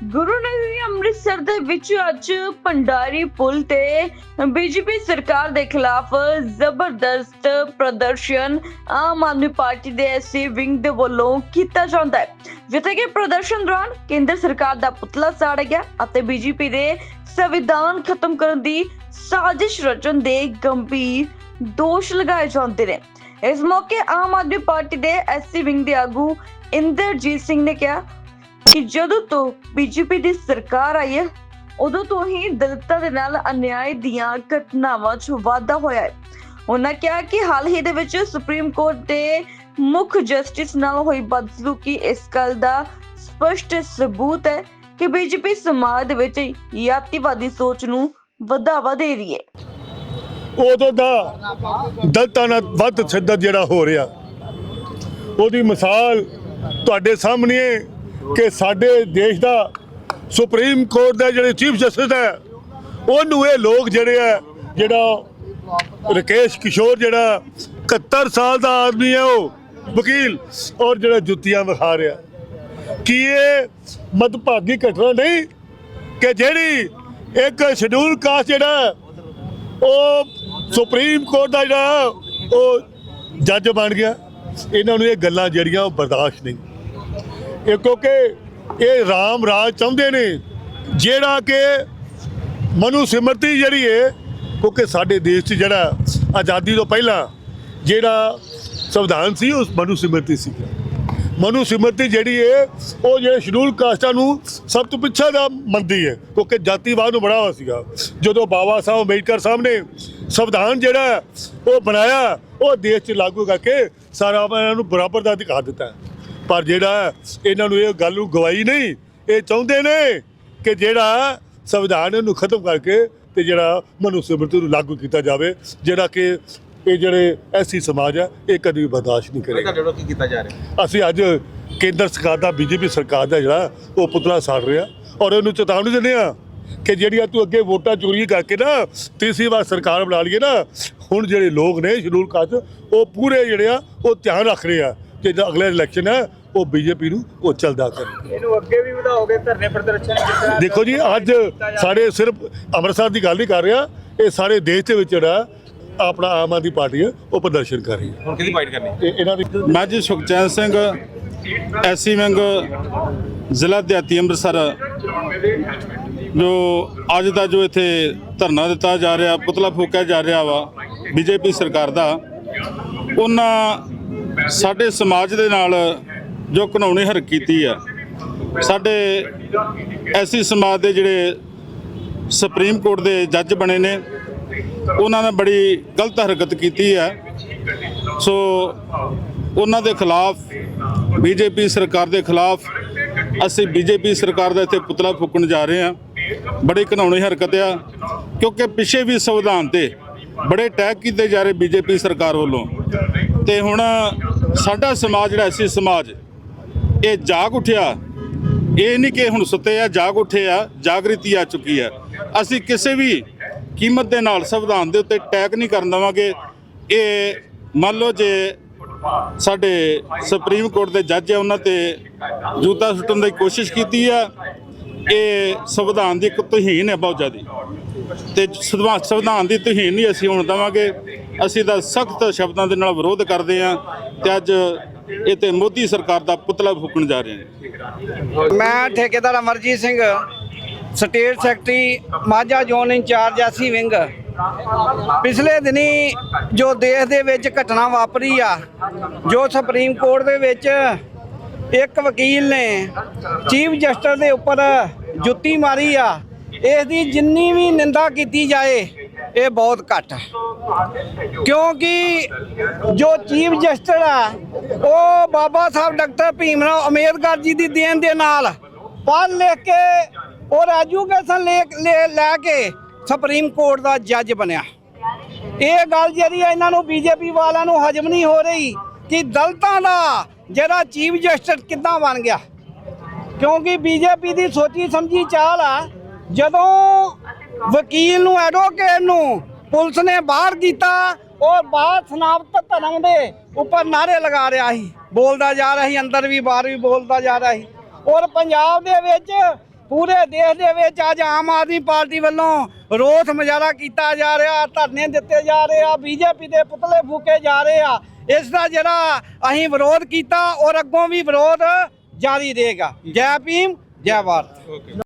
ਅੰਮ੍ਰਿਤਸਰ ਦੇ ਵਿੱਚ ਅੱਜ ਭੰਡਾਰੀ ਪੁਲ ਤੇ ਬੀਜੇਪੀ ਸਰਕਾਰ ਦੇ ਖਿਲਾਫ ਜ਼ਬਰਦਸਤ ਪ੍ਰਦਰਸ਼ਨ ਆਮ ਆਦਮੀ ਪਾਰਟੀ ਦੇ ਐਸਸੀ ਵਿੰਗ ਦੇ ਵੱਲੋਂ ਕੀਤਾ ਜਾਂਦਾ ਹੈ। ਜਿੱਥੇ ਕਿ ਪ੍ਰਦਰਸ਼ਨ ਦੌਰਾਨ ਕੇਂਦਰ ਸਰਕਾਰ ਦਾ ਪੁਤਲਾ ਸਾੜਿਆ ਗਿਆ ਅਤੇ ਬੀਜੇਪੀ ਦੇ ਸੰਵਿਧਾਨ ਖਤਮ ਕਰਨ ਦੀ ਸਾਜ਼ਿਸ਼ ਰਚਣ ਦੇ ਗੰਭੀਰ ਦੋਸ਼ ਲਗਾਏ ਜਾਂਦੇ ਨੇ। ਇਸ ਮੌਕੇ ਆਮ ਆਦਮੀ ਪਾਰਟੀ ਦੇ ਐਸਸੀ ਵਿੰਗ ਦੇ ਆਗੂ ਇੰਦਰਜੀਤ ਸਿੰਘ ਨੇ ਕਿਹਾ ਕਿ ਜਦੋਂ ਤੋਂ ਬੀਜੇਪੀ ਦੀ ਸਰਕਾਰ ਆਈ ਹੈ, ਉਦੋਂ ਤੋਂ ਹੀ ਦਲਿਤਾਂ ਦੇ ਨਾਲ ਅਨਿਆਏ ਦੀਆਂ ਘਟਨਾਵਾਂ 'ਚ ਵਾਧਾ ਹੋਇਆ ਹੈ। ਉਹਨਾਂ ਕਿਹਾ ਕਿ ਹਾਲ ਹੀ ਦੇ ਵਿੱਚ ਸੁਪਰੀਮ ਕੋਰਟ ਦੇ ਮੁੱਖ ਜਸਟਿਸ ਨਾਲ ਹੋਈ ਬਦਸਲੂਕੀ, ਇਸ ਗੱਲ ਦਾ ਸਪਸ਼ਟ ਸਬੂਤ ਹੈ ਕਿ ਬੀਜੇਪੀ ਸਮਾਜ ਦੇ ਵਿੱਚ ਯਾਤੀਵਾਦੀ ਸੋਚ ਨੂੰ ਵਧਾਵਾ ਦੇ ਰਹੀ ਹੈ। ਉਦੋਂ ਦਾ ਦਲਤਾਂ ਨਾਲ ਵੱਧ ਸਿੱਧਾ ਜਿਹੜਾ ਹੋ ਰਿਹਾ, ਉਹਦੀ ਮਿਸਾਲ ਤੁਹਾਡੇ ਸਾਹਮਣੇ ਕਿ ਸਾਡੇ ਦੇਸ਼ ਦਾ ਸੁਪਰੀਮ ਕੋਰਟ ਦਾ ਜਿਹੜੇ ਚੀਫ ਜਸਟਿਸ ਹੈ, ਉਹਨੂੰ ਇਹ ਲੋਕ ਜਿਹੜੇ ਆ ਜਿਹੜਾ ਰਕੇਸ਼ ਕਿਸ਼ੋਰ ਜਿਹੜਾ 71 ਸਾਲ ਦਾ ਆਦਮੀ ਹੈ ਉਹ, ਵਕੀਲ, ਔਰ ਜਿਹੜਾ ਜੁੱਤੀਆਂ ਵਿਖਾ ਰਿਹਾ। ਕੀ ਇਹ ਮਦਭਾਗੀ ਘਟਨਾ ਨਹੀਂ ਕਿ ਜਿਹੜੀ ਇੱਕ ਸ਼ਡਿਊਲ ਕਾਸਟ ਜਿਹੜਾ ਉਹ ਸੁਪਰੀਮ ਕੋਰਟ ਦਾ ਜਿਹੜਾ ਉਹ ਜੱਜ ਬਣ ਗਿਆ? ਇਹਨਾਂ ਨੂੰ ਇਹ ਗੱਲਾਂ ਜਿਹੜੀਆਂ ਉਹ ਬਰਦਾਸ਼ਤ ਨਹੀਂ। ਇਹ ਕਿਉਂਕਿ ਇਹ ਰਾਮ ਰਾਜ ਚਾਹੁੰਦੇ ਨੇ, ਜਿਹੜਾ ਕਿ ਮਨੂ ਸਿਮਰਤੀ ਜਿਹੜੀ ਹੈ ਕਿਉਂਕਿ ਸਾਡੇ ਦੇਸ਼ 'ਚ ਜਿਹੜਾ ਆਜ਼ਾਦੀ ਤੋਂ ਪਹਿਲਾਂ ਜਿਹੜਾ ਸੰਵਿਧਾਨ ਸੀ, ਉਸ ਮਨੂ ਸਿਮਰਤੀ ਸੀ। ਮਨੂ ਸਿਮਰਤੀ ਜਿਹੜੀ ਹੈ ਉਹ ਜਿਹੜੇ ਸ਼ਡਿਊਲ ਕਾਸਟਾਂ ਨੂੰ ਸਭ ਤੋਂ ਪਿੱਛੇ ਦਾ ਮੰਨਦੀ ਹੈ ਕਿਉਂਕਿ ਜਾਤੀਵਾਦ ਨੂੰ ਬੜਾਵਾ ਸੀਗਾ। ਜਦੋਂ ਬਾਬਾ ਸਾਹਿਬ ਅੰਬੇਡਕਰ ਸਾਹਿਬ ਨੇ ਸੰਵਿਧਾਨ ਜਿਹੜਾ, ਉਹ ਬਣਾਇਆ, ਉਹ ਦੇਸ਼ 'ਚ ਲਾਗੂ ਕਰਕੇ ਸਾਰਾ ਇਹਨਾਂ ਨੂੰ ਬਰਾਬਰ ਦਾ ਅਧਿਕਾਰ ਦਿੱਤਾ। ਪਰ ਜਿਹੜਾ ਇਹਨਾਂ ਨੂੰ ਇਹ ਗੱਲ ਨੂੰ ਗਵਾਈ ਨਹੀਂ ਇਹ ਚਾਹੁੰਦੇ ਨੇ ਕਿ ਜਿਹੜਾ ਸੰਵਿਧਾਨ ਨੂੰ ਖਤਮ ਕਰਕੇ ਤੇ ਜਿਹੜਾ ਮਨੂ ਸਿਮਰਤੀ ਨੂੰ ਲਾਗੂ ਕੀਤਾ ਜਾਵੇ ਜਿਹੜਾ ਕਿ ਇਹ ਜਿਹੜੇ ਐਸੀ ਸਮਾਜ ਹੈ ਇਹ ਕਦੀ ਵੀ ਬਰਦਾਸ਼ਤ ਨਹੀਂ ਕਰੇਗਾ। ਤੁਹਾਡੇ ਵੱਲੋਂ ਕੀ ਕੀਤਾ ਜਾ ਰਿਹਾ? ਅਸੀਂ ਅੱਜ ਕੇਂਦਰ ਸਰਕਾਰ ਦਾ ਬੀਜੇਪੀ ਸਰਕਾਰ ਦਾ ਜਿਹੜਾ ਉਹ ਪੁਤਲਾ ਸਾੜ ਰਿਹਾ ਔਰ ਉਹਨੂੰ ਚੇਤਾਵਨੀ ਦਿੰਦੇ ਆ ਕਿ ਜਿਹੜੀਆਂ ਤੂੰ ਅੱਗੇ ਵੋਟਾਂ ਚੋਰੀ ਕਰਕੇ ਨਾ ਤੀਸਰੀ ਵਾਰ ਸਰਕਾਰ ਬਣਾ ਲਈਏ ਨਾ ਹੁਣ ਜਿਹੜੇ ਲੋਕ ਨੇ ਸ਼ਡਿਊਲ ਕਾਸਟ ਉਹ ਪੂਰੇ ਜਿਹੜੇ ਆ ਉਹ ਧਿਆਨ ਰੱਖ ਰਹੇ ਆ। ਜਿਹੜਾ ਅਗਲਾ ਇਲੈਕਸ਼ਨ ਹੈ ਉਹ ਬੀਜੇਪੀ ਨੂੰ ਉਹ ਚੱਲਦਾ ਕਰਨ ਇਹਨੂੰ ਅੱਗੇ ਵੀ ਵਧਾਓਗੇ ਧਰਨੇ ਪ੍ਰਦਰਸ਼ਨ ਦੇਖੋ ਜੀ ਅੱਜ ਸਾਡੇ ਸਿਰਫ ਅੰਮ੍ਰਿਤਸਰ ਦੀ ਗੱਲ ਨਹੀਂ ਕਰ ਰਿਹਾ ਇਹ ਸਾਰੇ ਦੇਸ਼ ਦੇ ਵਿੱਚ ਜਿਹੜਾ ਆਪਣਾ ਆਮ ਆਦਮੀ ਪਾਰਟੀ ਹੈ ਉਹ ਪ੍ਰਦਰਸ਼ਨ ਕਰ ਰਹੀ ਹੈ। ਹੁਣ ਕਿਹਦੀ ਫਾਈਟ ਕਰਨੀ? ਇਹ ਇਹਨਾਂ ਦੀ ਮੈਂ ਜੀ ਸੁਖਚੈਨ ਸਿੰਘ ਐਸੀ ਵਿੰਗ ਜ਼ਿਲ੍ਹਾ ਦਿਹਾਤੀ ਅੰਮ੍ਰਿਤਸਰ ਜੋ ਅੱਜ ਦਾ ਜੋ ਇੱਥੇ ਧਰਨਾ ਦਿੱਤਾ ਜਾ ਰਿਹਾ ਪੁਤਲਾ ਫੂਕਿਆ ਜਾ ਰਿਹਾ ਵਾ ਬੀਜੇਪੀ ਸਰਕਾਰ ਦਾ ਉਹਨਾਂ ਸਾਡੇ ਸਮਾਜ ਦੇ ਨਾਲ ਜੋ ਘਿਨਾਉਣੀ ਹਰਕਤ ਕੀਤੀ ਆ, ਸਾਡੇ ਐਸੀ ਸਮਾਜ ਦੇ ਜਿਹੜੇ ਸੁਪਰੀਮ ਕੋਰਟ ਦੇ ਜੱਜ ਬਣੇ ਨੇ, ਉਹਨਾਂ ਨੇ ਬੜੀ ਗਲਤ ਹਰਕਤ ਕੀਤੀ ਹੈ ਸੋ ਉਹਨਾਂ ਦੇ ਖਿਲਾਫ, ਬੀਜੇਪੀ ਸਰਕਾਰ ਦੇ ਖਿਲਾਫ, ਅਸੀਂ ਬੀਜੇਪੀ ਸਰਕਾਰ ਦਾ ਇੱਥੇ ਪੁਤਲਾ ਫੂਕਣ ਜਾ ਰਹੇ ਹਾਂ। ਬੜੀ ਘਿਨਾਉਣੀ ਹਰਕਤ ਆ, ਕਿਉਂਕਿ ਪਿੱਛੇ ਵੀ ਸੰਵਿਧਾਨ ਤੇ ਬੜੇ ਅਟੈਕ ਕੀਤੇ ਜਾ ਰਹੇ ਬੀਜੇਪੀ ਸਰਕਾਰ ਵੱਲੋਂ। ਤੇ ਹੁਣ ਸਾਡਾ ਸਮਾਜ ਜਿਹੜਾ ਐਸੀ ਸਮਾਜ, ਇਹ ਜਾਗ ਉੱਠਿਆ। ਇਹ ਨਹੀਂ ਕਿ ਹੁਣ ਸੁੱਤੇ ਆ, ਜਾਗ ਉੱਠੇ ਆ, ਜਾਗ੍ਰਿਤੀ ਆ ਚੁੱਕੀ ਆ। ਅਸੀਂ ਕਿਸੇ ਵੀ ਕੀਮਤ ਦੇ ਨਾਲ ਸੰਵਿਧਾਨ ਦੇ ਉੱਤੇ ਅਟੈਕ ਨਹੀਂ ਕਰਨ ਦੇਵਾਂਗੇ। ਇਹ ਮੰਨ ਲਓ ਜੇ ਸਾਡੇ ਸੁਪਰੀਮ ਕੋਰਟ ਦੇ ਜੱਜ ਹੈ ਉਹਨਾਂ ਤੇ ਜੂਤਾ ਸੁੱਟਣ ਦੀ ਕੋਸ਼ਿਸ਼ ਕੀਤੀ ਆ, ਇਹ ਸੰਵਿਧਾਨ ਦੀ ਇੱਕ ਤੋਹੀਨ ਹੈ ਬਹੁਤ ਜ਼ਿਆਦਾ। ਤੇ ਸੰਵਿਧਾਨ ਦੀ ਤਹੀਨ ਨਹੀਂ ਅਸੀਂ ਹੁਣ ਦੇਵਾਂਗੇ। ਅਸੀਂ ਤਾਂ ਸਖਤ ਸ਼ਬਦਾਂ ਦੇ ਨਾਲ ਵਿਰੋਧ ਕਰਦੇ ਆ ਤੇ ਅੱਜ ਇਹ ਤੇ ਮੋਦੀ ਸਰਕਾਰ ਦਾ ਪੁਤਲਾ ਫੂਕਣ ਜਾ ਰਹੇ ਹਾਂ। ਮੈਂ ਠੇਕੇਦਾਰ Amarjit Singh, state secretary Majha zone in charge SC wing. ਪਿਛਲੇ ਦਿਨੀ ਜੋ ਦੇਸ਼ ਦੇ ਵਿੱਚ ਘਟਨਾ ਵਾਪਰੀ ਆ, ਜੋ ਸੁਪਰੀਮ ਕੋਰਟ ਦੇ ਵਿੱਚ ਇੱਕ ਵਕੀਲ ਨੇ ਚੀਫ ਜਸਟਿਸ ਦੇ ਉੱਪਰ ਜੁੱਤੀ ਮਾਰੀ ਆ ਇਸ ਦੀ ਜਿੰਨੀ ਵੀ ਨਿੰਦਾ ਕੀਤੀ ਜਾਏ, ਇਹ ਬਹੁਤ ਘੱਟ ਹੈ। ਕਿਉਂਕਿ ਜੋ ਚੀਫ ਜਸਟਿਸ ਆ, ਉਹ ਬਾਬਾ ਸਾਹਿਬ ਡਾਕਟਰ ਭੀਮਰਾਓ ਅੰਬੇਦਕਰ ਜੀ ਦੀ ਦੇਣ ਦੇ ਨਾਲ ਪੜ੍ਹ ਲਿਖ ਕੇ ਔਰ ਐਜੂਕੇਸ਼ਨ ਲੈ, ਲੈ- ਲੈ ਕੇ ਸੁਪਰੀਮ ਕੋਰਟ ਦਾ ਜੱਜ ਬਣਿਆ। ਇਹ ਗੱਲ ਜਿਹੜੀ ਇਹਨਾਂ ਨੂੰ ਬੀਜੇਪੀ ਵਾਲਿਆਂ ਨੂੰ ਹਜਮ ਨਹੀਂ ਹੋ ਰਹੀ ਕਿ ਦਲਤਾਂ ਦਾ ਜਿਹੜਾ ਚੀਫ ਜਸਟਿਸ ਕਿੱਦਾਂ ਬਣ ਗਿਆ। ਕਿਉਂਕਿ ਬੀਜੇਪੀ ਦੀ ਸੋਚੀ ਸਮਝੀ ਚਾਲ ਆ ਜਦੋਂ ਵਕੀਲ ਨੂੰ ਐਡਵੋਕੇਟ ਨੂੰ ਪੁਲਿਸ ਨੇ ਬਾਹਰ ਕੀਤਾ ਔਰ ਬਾਹਰ ਸ਼ਨਾਪਤ ਧਰਮ ਦੇ ਉੱਪਰ ਨਾਰੇ ਲਗਾ ਰਿਹਾ ਸੀ। ਬੋਲਦਾ ਜਾ ਰਿਹਾ ਸੀ, ਅੰਦਰ ਵੀ ਬਾਹਰ ਵੀ ਬੋਲਦਾ ਜਾ ਰਿਹਾ ਸੀ। ਔਰ ਪੰਜਾਬ ਦੇ ਵਿੱਚ, ਪੂਰੇ ਦੇਸ਼ ਦੇ ਵਿੱਚ ਅੱਜ ਆਮ ਆਦਮੀ ਪਾਰਟੀ ਵੱਲੋਂ ਰੋਸ ਮੁਜ਼ਾਹਰਾ ਕੀਤਾ ਜਾ ਰਿਹਾ, ਧਰਨੇ ਦਿੱਤੇ ਜਾ ਰਹੇ ਆ, ਬੀਜੇਪੀ ਦੇ ਪੁਤਲੇ ਫੂਕੇ ਜਾ ਰਹੇ ਆ। ਇਸ ਦਾ ਜਿਹੜਾ ਅਸੀਂ ਵਿਰੋਧ ਕੀਤਾ, ਔਰ ਅੱਗੋਂ ਵੀ ਵਿਰੋਧ ਜਾਰੀ ਰਹੇਗਾ। ਜੈ ਭੀਮ, ਜੈ ਭਾਰਤ।